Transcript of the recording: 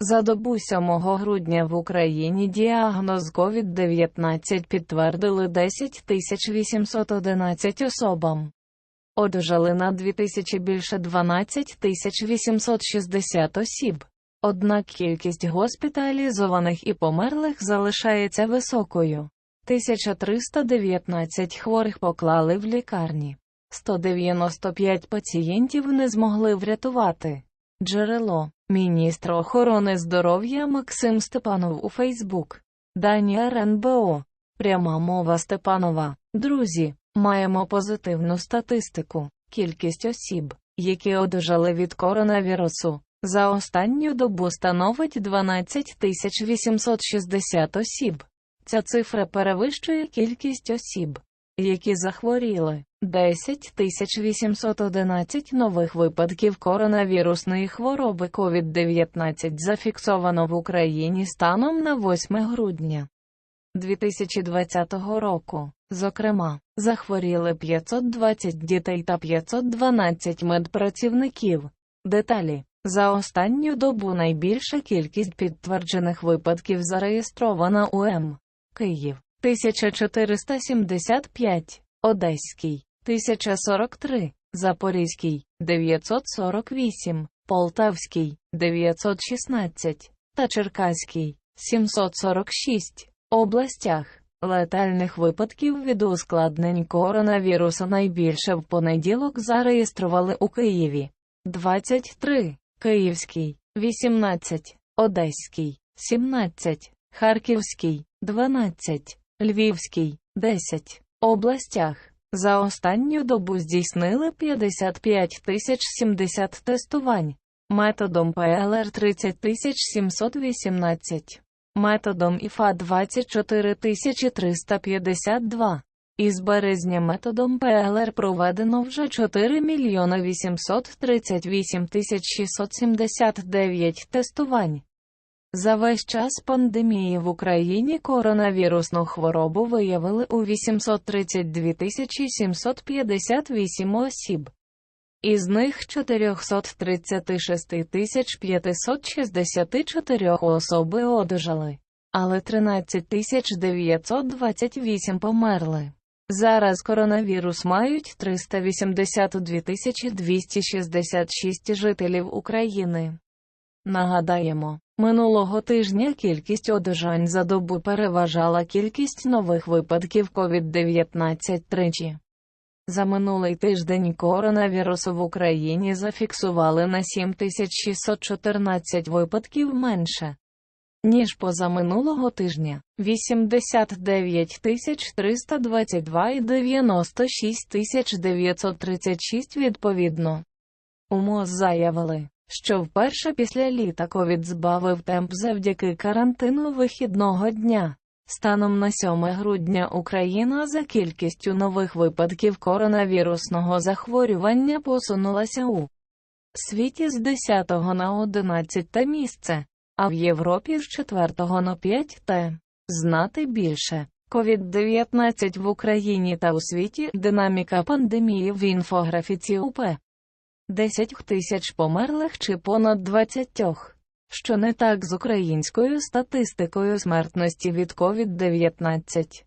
За добу 7 грудня в Україні діагноз COVID-19 підтвердили 10 811 особам. Одужали на 2000 більше 12 860 осіб. Однак кількість госпіталізованих і померлих залишається високою. 1319 хворих поклали в лікарні. 195 пацієнтів не змогли врятувати. Джерело Міністр охорони здоров'я Максим Степанов у Фейсбук. Дані РНБО. Пряма мова Степанова. Друзі, маємо позитивну статистику. Кількість осіб, які одужали від коронавірусу, за останню добу становить 12 860 осіб. Ця цифра перевищує кількість осіб, які захворіли. 10 811 нових випадків коронавірусної хвороби COVID-19 зафіксовано в Україні станом на 8 грудня 2020 року. Зокрема, захворіли 520 дітей та 512 медпрацівників. Деталі за останню добу найбільша кількість підтверджених випадків зареєстрована у М. Київ 1475, Одеський 1043, Запорізький 948, Полтавський 916 та Черкаський 746 областях. Летальних випадків від ускладнень коронавірусу найбільше в понеділок зареєстрували у Києві 23, Київський 18, Одеський 17, Харківський 12, Львівський 10 областях. За останню добу здійснили 55 тисяч 70 тестувань, методом ПЛР 30 тисяч 718, методом ІФА 24 тисячі 352. Із березня методом ПЛР проведено вже 4 мільйона 838 тисяч 679 тестувань. За весь час пандемії в Україні коронавірусну хворобу виявили у 832 тисячі 758 осіб. Із них 436 тисяч 564 особи одужали, але 13 тисяч 928 померли. Зараз коронавірус мають 382 тисячі 266 жителів України. Нагадаємо, минулого тижня кількість одужань за добу переважала кількість нових випадків COVID-19 тричі. За минулий тиждень коронавірусу в Україні зафіксували на 7614 випадків менше, ніж позаминулого тижня 89 322 і 96 936 відповідно. У МОЗ заявили, що вперше після літа ковід збавив темп завдяки карантину вихідного дня. Станом на 7 грудня Україна за кількістю нових випадків коронавірусного захворювання посунулася у світі з 10 на 11 місце, а в Європі з 4 на 5 те. Знати більше. COVID-19 в Україні та у світі динаміка пандемії в інфографіці УП. 10 тисяч померлих чи понад 20. Що не так з українською статистикою смертності від COVID-19?